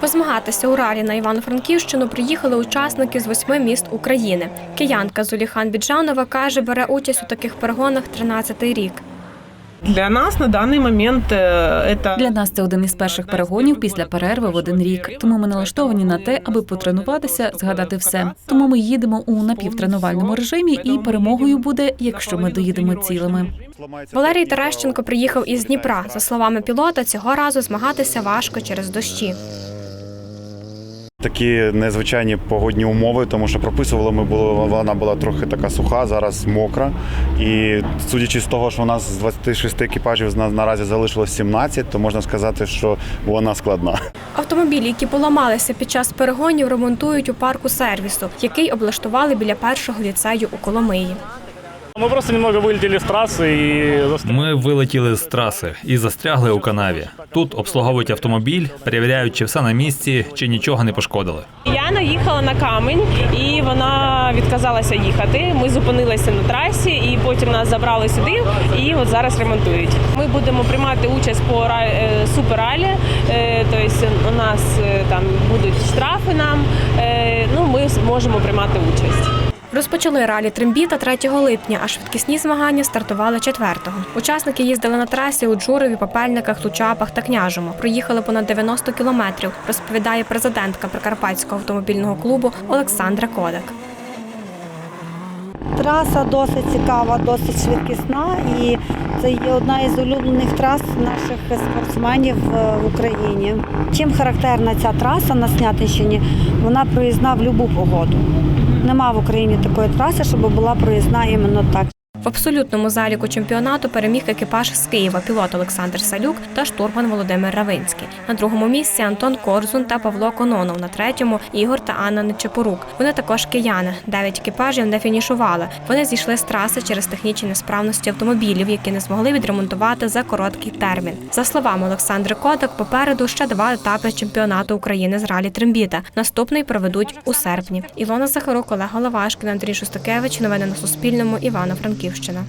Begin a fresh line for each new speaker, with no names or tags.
Позмагатися у ралі на Івано-Франківщину приїхали учасники з восьми міст України. Киянка Зуліхан Біджанова каже, бере участь у таких перегонах 13-й рік.
Для нас на даний момент е, це
Для нас це один із перших перегонів після перерви в один рік. Тому ми налаштовані на те, аби потренуватися, згадати все. Тому ми їдемо у напівтренувальному режимі, і перемогою буде, якщо ми доїдемо цілими.
Валерій Терещенко приїхав із Дніпра. За словами пілота, цього разу змагатися важко через дощі.
Такі незвичайні погодні умови, тому що прописували ми було, вона була трохи така суха, зараз мокра. І судячи з того, що у нас з 26 екіпажів на- наразі залишилось 17, то можна сказати, що вона складна.
Автомобілі, які поламалися під час перегонів, ремонтують у парку сервісу, який облаштували біля першого ліцею у Коломиї.
Мы просто немного вылетели с трассы и застряли.
Ми вилетіли з траси і застрягли у канаві. Тут обслуговують автомобіль, перевіряють, чи все на місці, чи нічого не пошкодили.
Я наїхала на камінь, і вона відказалася їхати. Ми зупинилися на трасі, і потім нас забрали сюди. І от зараз ремонтують. Ми будемо приймати участь по ра- е, суперралі. Е, Тобто у нас е, там будуть штрафи нам. Е, Ну ми зможемо приймати участь.
Розпочали ралі Трембіта 3 липня, а швидкісні змагання стартували 4-го. Учасники їздили на трасі у Джурові, Попельниках, Лучапах та Княжому. Проїхали понад 90 кілометрів, розповідає президентка Прикарпатського автомобільного клубу Олександра Кодак.
Траса досить цікава, досить швидкісна, і це є одна із улюблених трас наших спортсменів е, в Україні. Чим характерна ця траса на Снятинщині? Вона проїзна в будь-яку погоду. Нема в Україні такої траси, щоб була проїзна іменно так.
Абсолютному заліку чемпіонату переміг екіпаж з Києва пілот Олександр Салюк та штурман Володимир Равинський. На другому місці Антон Корзун та Павло Кононов. На третьому Ігор та Анна Нечепорук. Вони також кияни. Дев'ять екіпажів не фінішували. Вони зійшли з траси через технічні несправності автомобілів, які не змогли відремонтувати за короткий термін. За словами Олександри Кодак, попереду ще два етапи чемпіонату України з ралі Трембіта. Наступний проведуть у серпні. Ілона Захарук, Олег Головашкін, Андрій Шостакевич. Новини на Суспільному. Івано-Франківщина. Сумщина.